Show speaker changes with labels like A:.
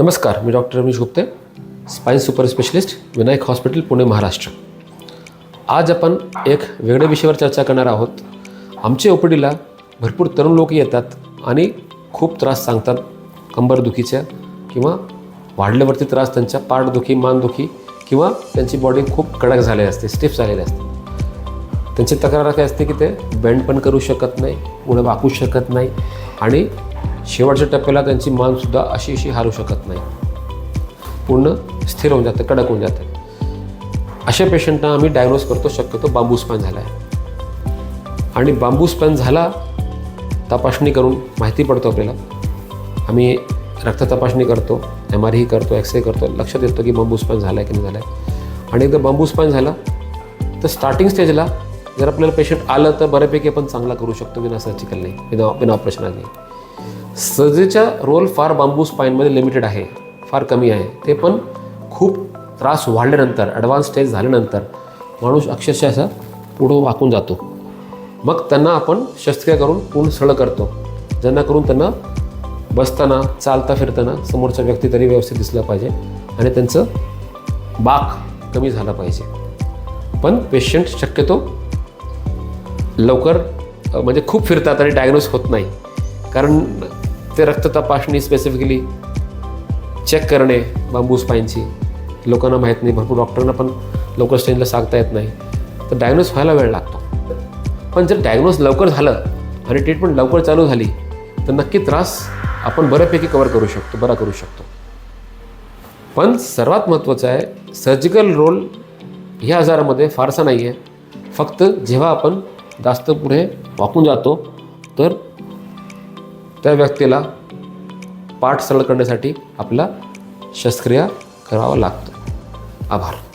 A: नमस्कार मी doctor Ramesh Gupte spine super specialist Vinayak hospital Pune Maharashtra. आज आपण एक वेगळ्या विषयावर चर्चा करणार आहोत. आमच्या ओपीडीला भरपूर तरुण लोक येतात आणि खूप त्रास सांगतात. कंबरदुखीच्या किंवा वाढल्यावरती त्रास त्यांच्या पाठदुखी मानदुखी किंवा त्यांची बॉडी खूप कडक झालेली असते स्टिफ झालेली असते. त्यांची तक्रार काय असते की ते बेंड पण करू शकत नाही पुढे वाकू शकत नाही आणि शेवटच्या टप्प्याला त्यांची मानसुद्धा अशी अशी हारू शकत नाही. पूर्ण स्थिर होऊन जातं कडक होऊन जातं. अशा पेशंटना आम्ही डायग्नोज करतो शक्यतो बांबू स्पॅन झाला आहे आणि बांबू स्पॅन झाला तपासणी करून माहिती पडतो आपल्याला. आम्ही रक्त तपासणी करतो एम आर ही करतो एक्सरे करतो लक्षात येतो की बांबू स्पॅन झाला आहे की नाही झाला आहे आणि एकदा बांबू स्पॅन झाला तर स्टार्टिंग स्टेजला जर आपल्याला पेशंट आलं तर बऱ्यापैकी आपण चांगला करू शकतो विना सर्जिकल नाही विना विना ऑपरेशन नाही सर्जेचा रोल फार बांबू स्पाईनमध्ये लिमिटेड आहे फार कमी आहे. ते पण खूप त्रास वाढल्यानंतर ॲडव्हान्स स्टेज झाल्यानंतर माणूस अक्षरशः असा पुढं वाकून जातो. मग त्यांना आपण शस्त्रक्रिया करून पूर्ण सरळ करतो. ज्यांना करून त्यांना बसताना चालता फिरताना समोरचा व्यक्ती तरी व्यवस्थित दिसला पाहिजे आणि त्यांचं बाक कमी झाला पाहिजे. पण पेशंट शक्यतो लवकर म्हणजे खूप फिरतात आणि डायग्नोज होत नाही. कारण ते रक्त तपासणी स्पेसिफिकली चेक करणे बांबू स्पाईनची लोकांना माहीत नाही भरपूर डॉक्टरांना पण लवकर स्टेजला सांगता येत नाही. तर डायग्नोज व्हायला वेळ लागतो. पण जर डायग्नोज लवकर झालं आणि ट्रीटमेंट लवकर चालू झाली तर नक्की त्रास आपण बऱ्यापैकी कवर करू शकतो बरा करू शकतो. पण सर्वात महत्त्वाचं आहे सर्जिकल रोल ह्या आजारामध्ये फारसा नाही आहे फक्त जेव्हा आपण जास्त पुढे वाकून जातो तर त्या व्यक्तीला पाठ सरळ करण्यासाठी आपला शस्त्रक्रिया करावा लागतो. आभार.